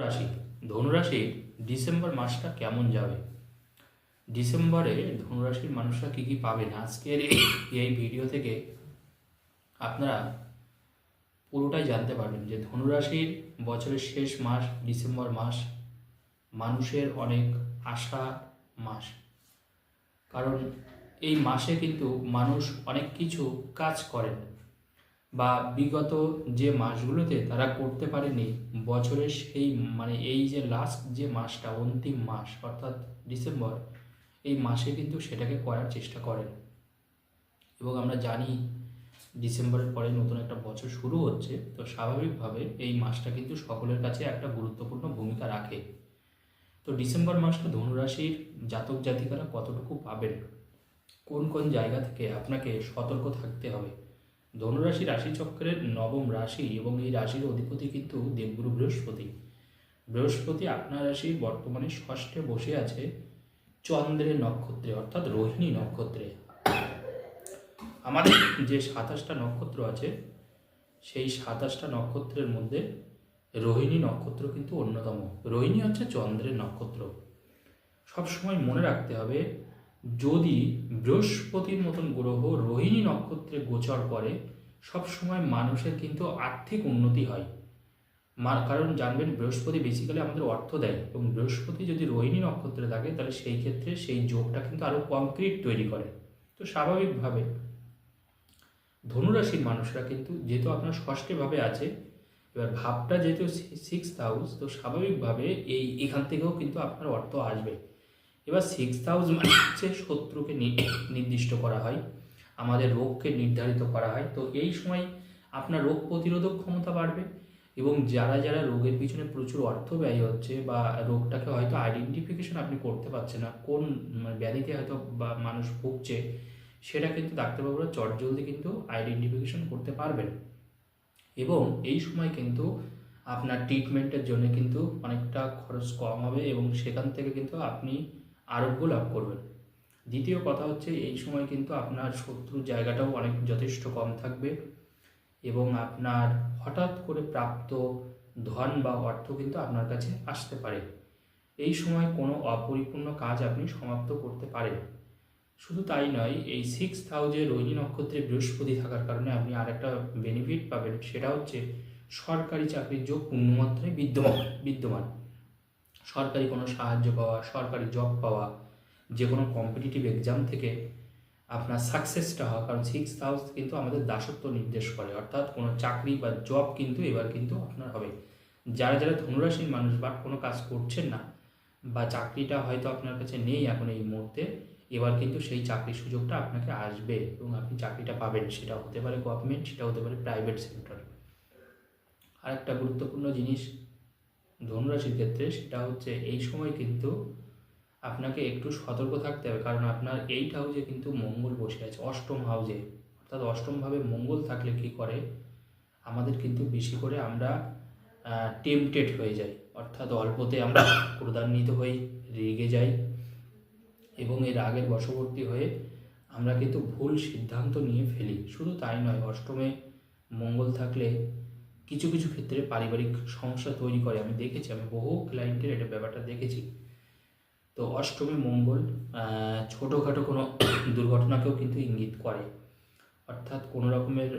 রাশি ধনুরাশির ডিসেম্বর মাসটা কেমন যাবে? ডিসেম্বরে ধনুরাশির মানুষরা কী কী পাবেন আজকের এই এই ভিডিও থেকে আপনারা পুরোটাই জানতে পারবেন যে ধনুরাশির বছরের শেষ মাস, ডিসেম্বর মাস মানুষের অনেক আশা মাস। কারণ এই মাসে কিন্তু মানুষ অনেক কিছু কাজ করেন। বা বিগত যে মাসগুলোতে তারা করতে পারেনি, বছরের সেই মানে এই যে লাস্ট যে মাসটা, অন্তিম মাস, অর্থাৎ ডিসেম্বর, এই মাসে কিন্তু সেটাকে করার চেষ্টা করেন। এবং আমরা জানি ডিসেম্বরের পরে নতুন একটা বছর শুরু হচ্ছে, তো স্বাভাবিকভাবে এই মাসটা কিন্তু সকলের কাছে একটা গুরুত্বপূর্ণ ভূমিকা রাখে। তো ডিসেম্বর মাসটা ধনুরাশির জাতক জাতিকারা কতটুকু পাবেন? কোন কোন জায়গা থেকে আপনাকে সতর্ক থাকতে হবে? ধনুরাশি রাশিচক্রের নবম রাশি এবং এই রাশির অধিপতি কিন্তু দেবগুরু বৃহস্পতি। বৃহস্পতি আপনার রাশির বর্তমানে ষষ্ঠে বসে আছে চন্দ্রের নক্ষত্রে, অর্থাৎ রোহিণী নক্ষত্রে। আমাদের যে সাতাশটা নক্ষত্র আছে, সেই সাতাশটা নক্ষত্রের মধ্যে রোহিণী নক্ষত্র কিন্তু অন্যতম। রোহিণী হচ্ছে চন্দ্রের নক্ষত্র। সবসময় মনে রাখতে হবে যদি বৃহস্পতির মতন গ্রহ রোহিণী নক্ষত্রে গোচর করে সবসময় মানুষের কিন্তু আর্থিক উন্নতি হয়। কারণ জানবেন, বৃহস্পতি বেসিক্যালি আমাদের অর্থ দেয় এবং বৃহস্পতি যদি রোহিণী নক্ষত্রে থাকে, তাহলে সেই ক্ষেত্রে সেই যোগটা কিন্তু আরও কংক্রিট তৈরি করে। তো স্বাভাবিকভাবে ধনুরাশির মানুষরা কিন্তু, যেহেতু আপনার ষষ্ঠীভাবে আছে, এবার ভাবটা যেহেতু সিক্স হাউস তো স্বাভাবিকভাবে এই এখান থেকেও কিন্তু আপনার অর্থ আসবে। এবার সিক্স হাউস মানে হচ্ছে শত্রুকে নির্দিষ্ট করা হয়, আমাদের রোগকে নির্ধারিত করা হয়। তো এই সময় আপনার রোগ প্রতিরোধক ক্ষমতা বাড়বে এবং যারা যারা রোগের পিছনে প্রচুর অর্থ ব্যয় হচ্ছে বা রোগটাকে হয়তো আইডেন্টিফিকেশন আপনি করতে পারছেন না, কোন ব্যাধিতে হয়তো বা মানুষ ভুগছে, সেটা কিন্তু ডাক্তারবাবুরা চটজলদি কিন্তু আইডেন্টিফিকেশন করতে পারবেন। এবং এই সময় কিন্তু আপনার ট্রিটমেন্টের জন্য কিন্তু অনেকটা খরচ কম হবে এবং সেখান থেকে কিন্তু আপনি আরোগ্য লাভ করবেন। দ্বিতীয় কথা হচ্ছে, এই সময় কিন্তু আপনার শত্রুর জায়গাটাও অনেক যথেষ্ট কম থাকবে এবং আপনার হঠাৎ করে প্রাপ্ত ধন বা অর্থ কিন্তু আপনার কাছে আসতে পারে। এই সময় কোনো অপরিপূর্ণ কাজ আপনি সমাপ্ত করতে পারেন। শুধু তাই নয়, এই সিক্স হাউজে রোহিণী নক্ষত্রে বৃহস্পতি থাকার কারণে আপনি আরেকটা বেনিফিট পাবেন, সেটা হচ্ছে সরকারি চাকরির যোগ পূর্ণমাত্রায় বিদ্যমান বিদ্যমান। সরকারি কোনো সাহায্য পাওয়া, সরকারি জব পাওয়া, যে কোনো কম্পিটিটিভ এক্সাম থেকে আপনার সাকসেসটা হওয়া কারণ সিক্স হাউস কিন্তু আমাদের দাসত্ব নির্দেশ করে। অর্থাৎ কোনো চাকরি বা জব কিন্তু এবার কিন্তু আপনার হবে। যারা যারা ধনুরাশির মানুষ বা কোনো কাজ করছেন না বা চাকরিটা হয়তো আপনার কাছে নেই এখন এই মুহূর্তে, এবার কিন্তু সেই চাকরির সুযোগটা আপনাকে আসবে এবং আপনি চাকরিটা পাবেন। সেটা হতে পারে গভর্নমেন্ট সেটা হতে পারে প্রাইভেট সেক্টর আরেকটা গুরুত্বপূর্ণ জিনিস ধনুরাশির ক্ষেত্রে সেটা হচ্ছে এই সময় কিন্তু আপনাকে একটু সতর্ক থাকতে হবে। কারণ আপনার এইট হাউজে কিন্তু মঙ্গল বসে আছে, অষ্টম হাউজে। অর্থাৎ অষ্টমভাবে মঙ্গল থাকলে কি করে? আমাদের কিন্তু বেশি করে আমরা টেম্পটেড হয়ে যাই। অর্থাৎ অল্পতে আমরা ক্রোধান্বিত হই, রেগে যাই এবং এর আগের বশবর্তী হয়ে আমরা কিন্তু ভুল সিদ্ধান্ত নিয়ে ফেলি। শুধু তাই নয়, অষ্টমে মঙ্গল থাকলে কিছু কিছু ক্ষেত্রে পারিবারিক সমস্যা তৈরি করে। আমি দেখেছি, আমি বহু ক্লায়েন্টের এটা ব্যাপারটা দেখেছি। তো অষ্টমী, মঙ্গল ছোটোখাটো কোনো দুর্ঘটনাকেও কিন্তু ইঙ্গিত করে। অর্থাৎ কোনো রকমের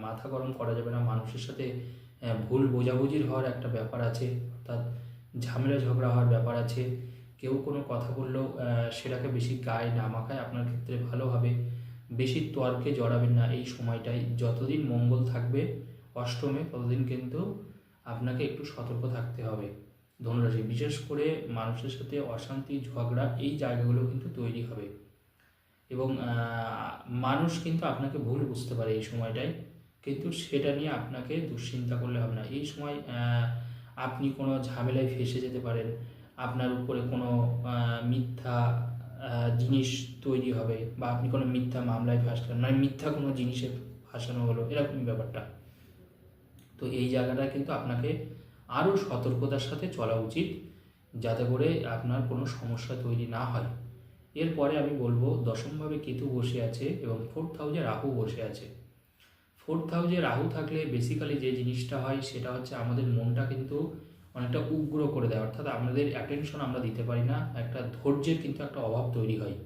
মাথা গরম করা যাবে না। মানুষের সাথে ভুল বোঝাবুঝির হওয়ার একটা ব্যাপার আছে। অর্থাৎ ঝামেলা ঝগড়া হওয়ার ব্যাপার আছে। কেউ কোনো কথা বললেও সেটাকে বেশি গায়ে না মাখায়। আপনার ক্ষেত্রে ভালো হবে। বেশি তর্কে জড়াবেন না। এই সময়টাই যতদিন মঙ্গল থাকবে অষ্টমে ততদিন কিন্তু আপনাকে একটু সতর্ক থাকতে হবে। ধনুরাশি, বিশেষ করে মানুষের সাথে অশান্তি, ঝগড়া এই জায়গাগুলো কিন্তু তৈরি হবে। এবং মানুষ কিন্তু আপনাকে ভুল বুঝতে পারে এই সময়টায়। কিন্তু সেটা নিয়ে আপনাকে দুশ্চিন্তা করলে হবে না। এই সময় আপনি কোনো ঝামেলায় ফেসে যেতে পারেন। আপনার উপরে কোনো মিথ্যা জিনিস তৈরি হবে বা আপনি কোনো মিথ্যা মামলায় ফাঁসলেন মানে মিথ্যা কোনো জিনিসে ফাঁসানো হলো, এরকমই ব্যাপারটা। তো এই জায়গাটা কিন্তু আপনাকে আরও সতর্কতার সাথে চলা উচিত, যাতে করে আপনার কোনো সমস্যা তৈরি না হয়। এরপরে আমি বলব দশমভাবে কেতু বসে আছে এবং ফোর্থ হাউজে রাহু বসে আছে। ফোর্থ হাউজে রাহু থাকলে বেসিক্যালি যে জিনিসটা হয় সেটা হচ্ছে আমাদের মনটা কিন্তু অনেকটা উগ্র করে দেয়। অর্থাৎ আমাদের অ্যাটেনশন আমরা দিতে পারি না, একটা ধৈর্যের কিন্তু একটা অভাব তৈরি হয়।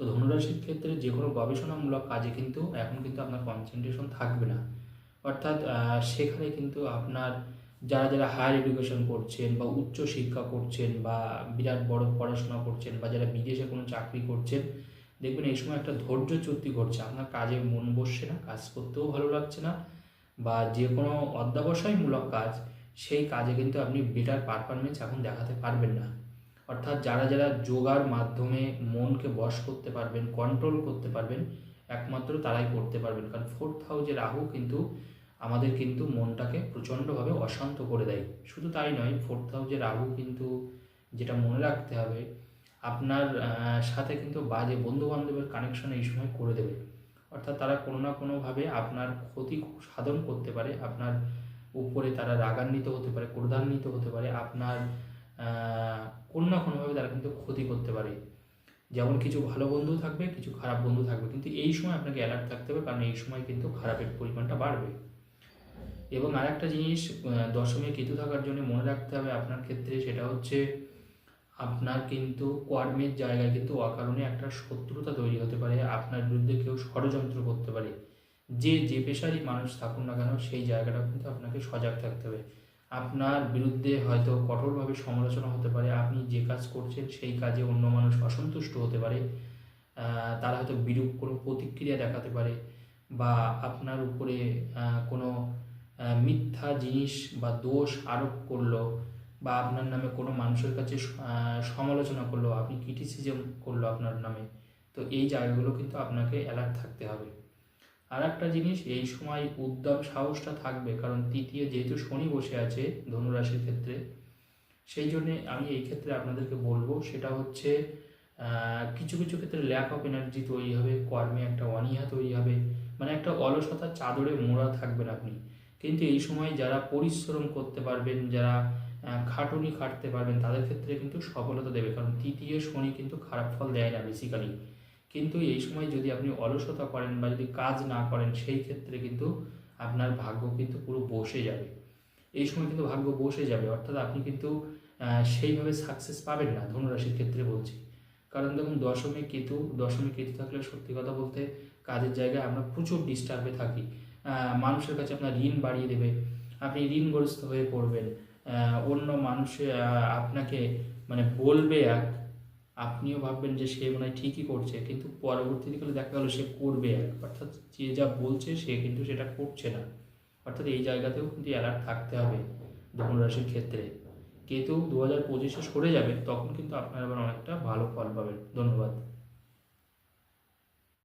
তো ধনুরাশির ক্ষেত্রে যে কোনো গবেষণামূলক কাজে কিন্তু এখন কিন্তু আপনার কনসেন্ট্রেশন থাকবে না। অর্থাৎ সেখানে কিন্তু আপনার যারা যারা হায়ার এডুকেশন করছেন বা উচ্চ শিক্ষা করছেন বা বিরাট বড় পড়াশোনা করছেন বা যারা বিদেশে কোনো চাকরি করছেন, দেখবেন এই সময় একটা ধৈর্য ধৈর্যচ্যুতি ঘটছে। আপনার কাজে মন বসছে না, কাজ করতেও ভালো লাগছে না বা যে কোনো অধ্যাবসায়মূলক কাজ, সেই কাজে কিন্তু আপনি বেটার পারফরমেন্স এখন দেখাতে পারবেন না। অর্থাৎ, যারা যারা যোগার মাধ্যমে মনকে বশ করতে পারবেন কন্ট্রোল করতে পারবেন একমাত্র তারাই করতে পারবেন। কারণ ফোর্থ হাউজে রাহু কিন্তু আমাদের কিন্তু মনটাকে প্রচণ্ডভাবে অশান্ত করে দেয়। শুধু তাই নয় ফোর্থ হাউজে রাহু কিন্তু যেটা মনে রাখতে হবে, আপনার সাথে কিন্তু বাজে বন্ধু বান্ধবের কানেকশন এই সময় করে দেবে। অর্থাৎ তারা কোনো না কোনোভাবে আপনার ক্ষতি সাধন করতে পারে, আপনার উপরে তারা রাগান্বিত হতে পারে, ক্রোধান্বিত হতে পারে, আপনার কোনো না কোনোভাবে তারা কিন্তু ক্ষতি করতে পারে। যেমন কিছু ভালো বন্ধু থাকবে কিছু খারাপ বন্ধু থাকবে। কিন্তু এই সময় আপনাকে অ্যালার্ট থাকতে হবে কারণ এই সময় কিন্তু খারাপের পরিমাণটা বাড়বে। এবং আরেকটা জিনিস আহ, দশমে কেতু থাকার জন্য মনে রাখতে হবে আপনার ক্ষেত্রে সেটা হচ্ছে আপনার কিন্তু কর্মের জায়গায় কিন্তু অকারণে একটা শত্রুতা তৈরি হতে পারে আপনার বিরুদ্ধে কেউ ষড়যন্ত্র করতে পারে। যে যে পেশারই মানুষ থাকুন না কেন সেই জায়গাটা কিন্তু আপনাকে সজাগ থাকতে হবে। আপনার বিরুদ্ধে হয়তো কঠোরভাবে সমালোচনা হতে পারে। আপনি যে কাজ করছেন, সেই কাজে অন্য মানুষ অসন্তুষ্ট হতে পারে। তারা হয়তো বিরূপ কোনো প্রতিক্রিয়া দেখাতে পারে বা আপনার উপরে কোনো মিথ্যা জিনিস বা দোষ আরোপ করল বা আপনার নামে কোনো মানুষের কাছে সমালোচনা করল, আপনি ক্রিটিসিজম করল আপনার নামে, তো এই জায়গাগুলো কিন্তু আপনাকে অ্যালার্ট থাকতে হবে। আর একটা জিনিস, এই সময় উদ্যম সাহসটা থাকবে, কারণ তৃতীয় যেহেতু শনি বসে আছে ধনুরাশির ক্ষেত্রে, সেই জন্যে আমি এই ক্ষেত্রে আপনাদেরকে বলব, সেটা হচ্ছে কিছু কিছু ক্ষেত্রে ল্যাক অফ এনার্জি তৈরি হবে, কর্মে একটা অনীহা তৈরি হবে মানে একটা অলসতার চাদরে মোড়া থাকবেন আপনি। কিন্তু এই সময় যারা পরিশ্রম করতে পারবেন, যারা খাটুনি খাটতে পারবেন, তাদের ক্ষেত্রে কিন্তু সফলতা দেবে, কারণ তৃতীয় শনি কিন্তু খারাপ ফল দেয় না বেসিক্যালি কিন্তু এই সময় যদি আপনি অলসতা করেন বা যদি কাজ না করেন, সেই ক্ষেত্রে কিন্তু আপনার ভাগ্য কিন্তু পুরো বসে যাবে। এই সময় কিন্তু ভাগ্য বসে যাবে। অর্থাৎ আপনি কিন্তু সেইভাবে সাকসেস পাবেন না ধনুরাশির ক্ষেত্রে বলছি। কারণ দেখুন, দশমী কেতু দশমী কেতু থাকলে সত্যি কথা বলতে কাজের জায়গায় আমরা প্রচুর ডিস্টার্বে থাকি। মানুষের কাছে আপনার ঋণ বাড়িয়ে দেবে, আপনি ঋণগ্রস্ত হয়ে পড়বেন। অন্য মানুষে আপনাকে মানে বলবে এক আপনিও ভাববেন যে সে মনে হয় ঠিকই করছে, কিন্তু পরবর্তীকালে দেখা গেলো সে করবে এক অর্থাৎ যে যা বলছে সে কিন্তু সেটা করছে না। অর্থাৎ এই জায়গাতেও কিন্তু অ্যালার্ট থাকতে হবে ধনুরাশির ক্ষেত্রে। কেতু দু হাজার পঁচিশে সরে যাবে, তখন কিন্তু আপনারা আবার অনেকটা ভালো ফল পাবেন। ধন্যবাদ।